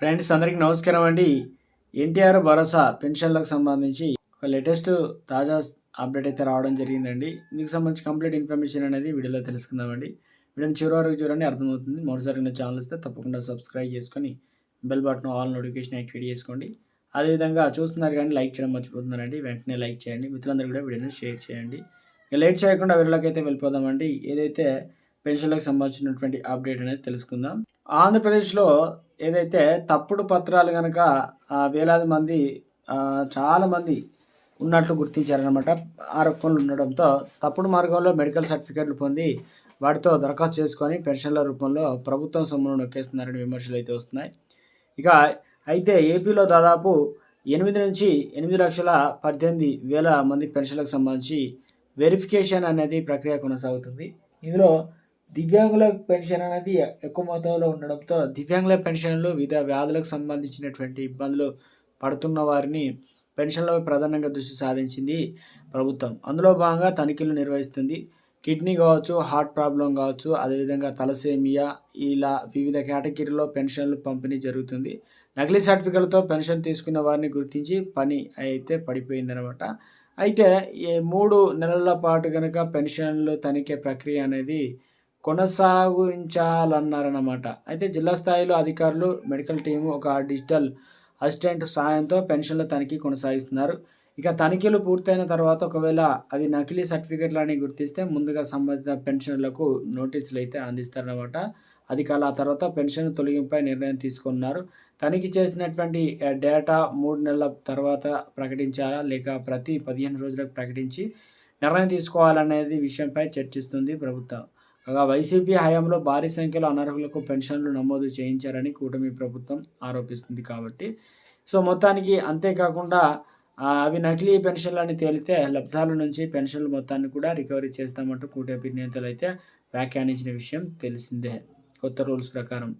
Friends అందరికీ నమస్కారం అండి. ఎన్టీఆర్ భరోసా పెన్షన్లకు సంబంధించి ఒక లేటెస్ట్ తాజా అప్డేట్ అయితే రావడం జరిగిందండి. దీనికి సంబంధించి కంప్లీట్ ఇన్ఫర్మేషన్ అనేది వీడియోలో తెలుసుకుందామండి. వీడియోని చివరి వరకు చూడండి అర్థమవుతుంది. మొదటిసారి నా ఛానల్ ఇస్తే తప్పకుండా సబ్స్క్రైబ్ చేసుకొని bell button all notification activate చేసుకోండి. అదేవిధంగా చూస్తున్నారు కానీ లైక్ చేయడం మర్చిపోతున్నారండి. వెంటనే లైక్ చేయండి. మిత్రులందరూ కూడా వీడియోని షేర్ చేయండి. ఇక లేట్ చేయకుండా వీడియోలోకి అయితే వెళ్ళిపోదామండి. ఏదైతే పెన్షన్లకు సంబంధించినటువంటి అప్డేట్ అనేది తెలుసుకుందాం. ఆంధ్రప్రదేశ్లో ఏదైతే తప్పుడు పత్రాలు కనుక వేలాది మంది చాలామంది ఉన్నట్లు గుర్తించారనమాట ఆరోపణలు ఉండడంతో తప్పుడు మార్గంలో మెడికల్ సర్టిఫికేట్లు పొంది వాటితో దరఖాస్తు చేసుకొని పెన్షన్ల రూపంలో ప్రభుత్వం సొమ్మును నొక్కేస్తున్నారని విమర్శలు అయితే వస్తున్నాయి. ఇక అయితే ఏపీలో దాదాపు ఎనిమిది నుంచి ఎనిమిది లక్షల పద్దెనిమిది వేల మంది పెన్షన్లకు సంబంధించి వెరిఫికేషన్ అనేది ప్రక్రియ కొనసాగుతుంది. ఇందులో దివ్యాంగుల పెన్షన్ అనేది ఎక్కువ మొత్తంలో ఉండడంతో దివ్యాంగుల పెన్షన్లు వివిధ వ్యాధులకు సంబంధించినటువంటి ఇబ్బందులు పడుతున్న వారిని పెన్షన్లపై ప్రధానంగా దృష్టి సాధించింది ప్రభుత్వం. అందులో భాగంగా తనిఖీలు నిర్వహిస్తుంది. కిడ్నీ కావచ్చు హార్ట్ ప్రాబ్లం కావచ్చు అదేవిధంగా తలసేమియా ఇలా వివిధ కేటగిరీలో పెన్షన్లు పంపిణీ జరుగుతుంది. నకిలీ సర్టిఫికెట్లతో పెన్షన్ తీసుకున్న వారిని గుర్తించి పని అయితే పడిపోయిందనమాట అయితే ఈ మూడు నెలల పాటు కనుక పెన్షన్లు తనిఖీ ప్రక్రియ అనేది కొనసాగించాలన్నారన్నమాట. అయితే జిల్లా స్థాయిలో అధికారులు మెడికల్ టీము ఒక డిజిటల్ అసిస్టెంట్ సాయంతో పెన్షన్ల తనిఖీ కొనసాగిస్తున్నారు. ఇక తనిఖీలు పూర్తయిన తర్వాత ఒకవేళ అవి నకిలీ సర్టిఫికెట్లు అని గుర్తిస్తే ముందుగా సంబంధిత పెన్షన్లకు నోటీసులు అయితే అందిస్తారన్నమాట. అధికారులు ఆ తర్వాత పెన్షన్ తొలగింపై నిర్ణయం తీసుకున్నారు. తనిఖీ చేసినటువంటి డేటా మూడు నెలల తర్వాత ప్రకటించాలా? లేక ప్రతి పదిహేను రోజులకు ప్రకటించి నిర్ణయం తీసుకోవాలనేది విషయంపై చర్చిస్తుంది ప్రభుత్వం. కాగా వైసీపీ హయాంలో భారీ సంఖ్యలో అనర్హులకు పెన్షన్లు నమోదు చేయించారని కూటమి ప్రభుత్వం ఆరోపిస్తుంది కాబట్టి. సో మొత్తానికి అంతేకాకుండా అవి నకిలీ పెన్షన్లు అని తేలితే లబ్ధాల నుంచి పెన్షన్లు మొత్తాన్ని కూడా రికవరీ చేస్తామంటూ కూటమి నేతలు అయితే వ్యాఖ్యానించిన విషయం తెలిసిందే. కొత్త రూల్స్ ప్రకారం.